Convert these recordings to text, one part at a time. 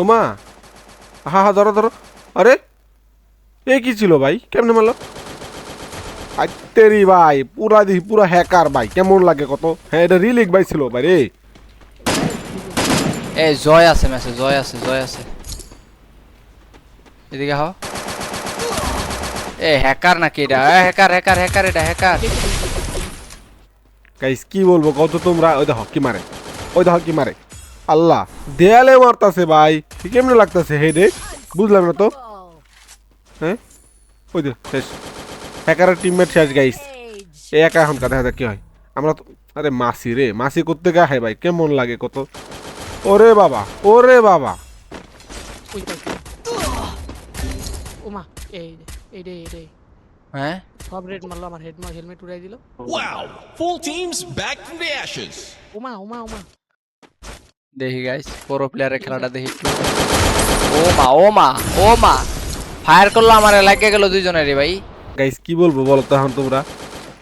ওমা হা হা ধরো ধরো। আরে এ কি ছিল ভাই? কেমনে মারলো? তেরি ভাই পুরা দি পুরা হ্যাকার ভাই কেমন লাগে কত? হ্যাঁ এটা রিলিক ভাই ছিল ভাই রে। এই জয় আছে ম্যাচে জয় আছে জয় আছে। এদিকে হও এ হ্যাকার নাকি এটা? হ্যাকার হ্যাকার হ্যাকার এটা হ্যাকার। গাইস কি বলব কত তোমরা ওই দেখো কি মারে? ওই দেখো কি মারে? আল্লাহ। দেয়ালে মারতাছে ভাই কি কেমনে লাগতাছে হেডে বুঝলাম না তো। হ্যাঁ? ওই দে শেষ। হ্যাকারের টিমমেট শেষ গাইস এই একা এখন দেখা যাক কি হয়। আমরা তো আরে মাসি রে মাসি করতে গা হয় ভাই কেমন লাগে কত? ওরে বাবা ওরে বাবা। ওমা এই এই রে এই রে। হ্যাঁ? সব রেড মারলো আমার হেড হেলমেট উড়াই দিল. ওমা ওমা ওমা দেখি গাইস প্রো প্লেয়ারের খেলাটা দেখি ও মা ও মা ও মা ফায়ার করল আমার লাগে গেল দুইজনেরই, ভাই। গাইস কি বলব বলো তো এখন তোমরা?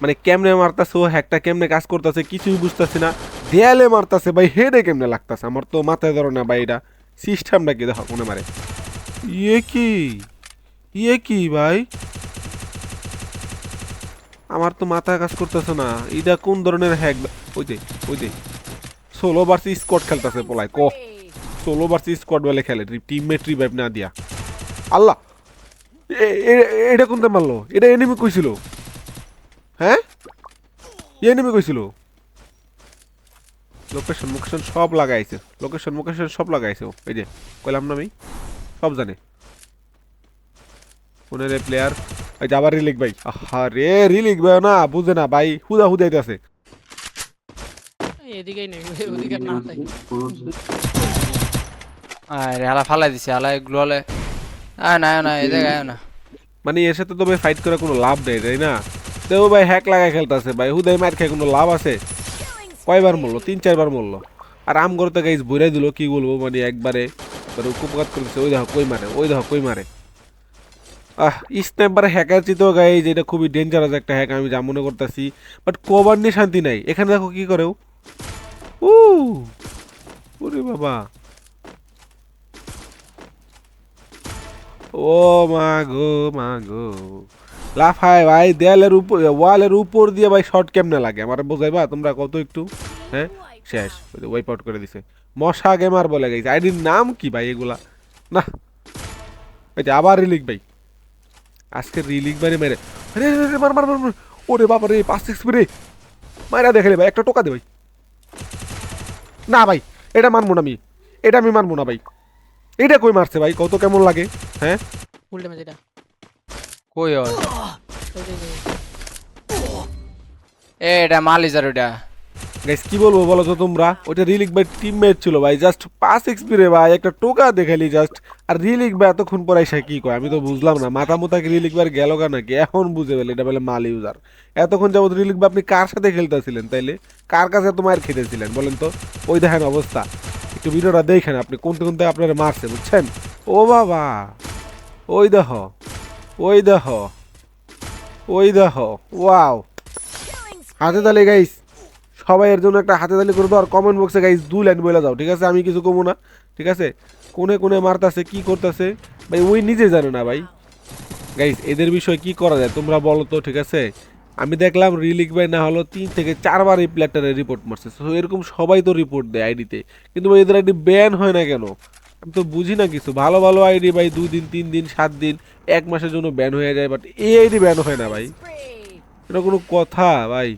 মানে কেমনে মারতাছে ও হ্যাকটা কেমনে কাজ করতেছে কিছুই বুঝতেছি না। দেয়ালে মারতাছে ভাই হেডে কেমনে লাগতাছে? আমার তো মাথায় ধরো না ভাই, এটা সিস্টেমটা কি দেখো, মনে মারে। ইয়ে কি? ইয়ে কি ভাই? আমার তো মাথায় কাজ করতেছে না। এটা কোন ধরনের হ্যাক ওই যে ওই যে সোলো ভার্সেস স্কোয়াড খেলতেছে পোলাই ক? সোলো ভার্সেস স্কোয়াড বলে খেলে টিমমেট রিভাইভ না দিয়া। আল্লাহ! এটা কোনটা মারলো? এটা এনিমি কইছিল। হ্যাঁ? এনিমি কইছিল। লোকেশন মোকেশন সব লাগাইছে। লোকেশন মোকেশন সব লাগাইছে। এই যে, কইলাম না আমি? সব জানে। কোনের প্লেয়ার এই যে আবার রিলিক ভাই। আহা রে রিলিক ভাই, না, বুঝে না, ভাই। হুদা হুদাইতেছে। এই এদিকেই নেই ওদিকে না তাই আরে হালা ফালাই দিছে হালা গ্লোলে আয় না না এই জায়গায় না। মানে এর সাথে তো ভাই ফাইট করে কোনো লাভ নেই তাই না? তো ভাই হ্যাক লাগাই খেলতেছে ভাই হুদাই মার খেয়ে কোনো লাভ আছে? কয়বার মরলো? তিন চারবার মরলো। আর আম করতে গাইজ বইরাই দিল কি বলব মানে একবারে মানে ওই দেখো কই মারে ওই দেখো কই মারে। আহ স্ন্যাপার হ্যাকার চিতো গাইজ এটা খুবই ডেঞ্জারাস একটা হ্যাক আমি যা মনে করতেছি। বাট কবার নিয়ে শান্তি নাই। এখানে দেখো কি করে ও ওরে বাবা। ও মা গো মা গো। লাফায় ভাই, দেয়ালের উপর, ওয়ালের উপর দিয়ে ভাই শর্ট কেমনে লাগে? আমার বোঝাইবা, তোমরা কত একটু? হ্যাঁ? শেষ ওয়াইপ আউট করে দিছে। মশা গেমার বলে গেছে। আইডির নাম কি ভাই এগুলা? না। এই আবার রিলিক ভাই। আজকে রিলিক বারে মেরে মার মার মার। ওরে বাবা রে পাঁচ সিক্স মেরে মারা দেখলে ভাই, একটা টোকা দে ভাই। না ভাই এটা মানবো না আমি। এটা আমি মানবো না ভাই। এটা কই মারছে ভাই? কত কেমন লাগে হ্যাঁ? ফুল ড্যামেজ কই এটা মালিজার ওটা গাইস কি বলব বলো তো তোমরা? ওটা রিলিক ভাই টিমমেট ছিল ভাই। জাস্ট পাস এক্সপিরে ভাই, একটা টোকা দেখালি জাস্ট আর রিলিক ভাই এতক্ষণ পরে এসে কি কয়? আমি তো বুঝলাম না। মাথা মোতা কি রিলিক ভাই গেল কেন নাকি? এখন বুঝে পেলে এটা বলে মাল ইউজার এতক্ষণ যাবত রিলিক ভাই আপনি কার সাথে খেলতেছিলেন তাইলে? কার কাছে তোমার খেতেছিলেন, বলেন তো? ওই দেখেন অবস্থা। একটু ভিডিওটা দেখেন আপনি, কোনতে কোনতে আপনারা মারছে, বুঝছেন? ও বাবা! ওই দেখ ওই দেখ ওই দেখ, ওয়াও! হাতে তালে গাইস সবাই এর জন্য একটা হাতে তালি করে দাও আর কমেন্ট বক্সে গাইস দু লাইন বলে দাও ঠিক আছে? আমি কিছু কমু না, ঠিক আছে? কোনে কোনে মারতাছে, কি করতেছে? ভাই, ওই নিজে জানে না ভাই। গাইস এদের বিষয়ে কি করা যায় তোমরা বলো তো, ঠিক আছে? আমি দেখলাম রিলিক ভাই না হলো তিন থেকে চারবার এই প্লেয়ারটারে রিপোর্ট মারছে। তো এরকম সবাই তো রিপোর্ট দেয় আইডিতে কিন্তু ভাই, এদের আইডি ব্যান হয় না কেন? আমি তো বুঝি না কিছু। ভালো ভালো আইডি ভাই, দুই দিন, তিন দিন, সাত দিন, এক মাসের জন্য ব্যান হয়ে যায় বাট এই আইডি ব্যান হয় না ভাই। এটা কোনো কথা ভাই।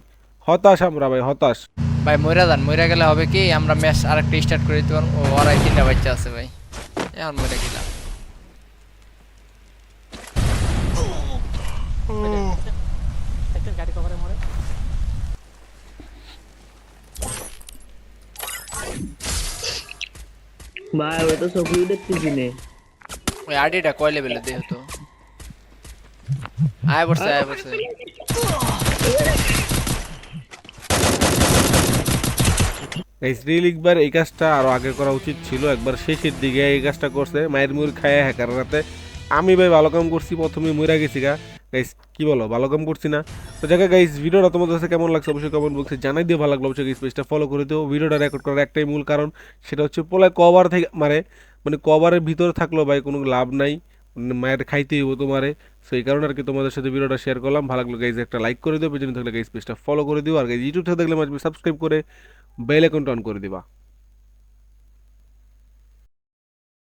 হতাশ আমরা ভাই হতাশ। ভাই মইরা যান মইরা গেলে হবে কি আমরা ম্যাচ আরেকটা স্টার্ট করে দিতে পারব। ও আড়াই তিনটা বাচ্চা আছে ভাই। এখন মইরা গেলাম ভাই ওই তো সবই দেখতেছি নে। ওই আইডিটা কয় লেভেলে দেহ তো? আয় পড়ছে রিল একবার এই কাজটা আরও আগে করা উচিত ছিল। একবার শেষের দিকে এই কাজটা করছে। মায়ের মুর খায় হ্যাকার রাতে। আমি ভাই ভালো কাম করছি প্রথমে মইরা গেছি গা। গাইস কি বলো, ভালো কাম করছি না? তো জায়গা গাইস ভিডিওটা তোমাদের কাছে কেমন লাগছে অবশ্যই কমেন্ট বক্সে জানাই দিও, ভালো লাগল অবশ্যই পেজটা ফলো করে দিও। ভিডিওটা রেকর্ড করার একটাই মূল কারণ, সেটা হচ্ছে পোলায় কভার থেকে মারে মানে কভারের ভিতরে থাকলেও ভাই কোনো লাভ নাই। মানে মায়ের খাইতেই হইব তোমারে। সো এই কারণে আর কি তোমাদের সাথে ভিডিওটা শেয়ার করলাম। ভালো লাগল গাইজ একটা লাইক করে দিও। পেছনে থাকলে গাইজ পেজটা ফলো করে দিও। আর গাইজ ইউটিউব থেকে দেখলে মাঝে সাবস্ক্রাইব করে বেল আইকনটা অন করে দিবা।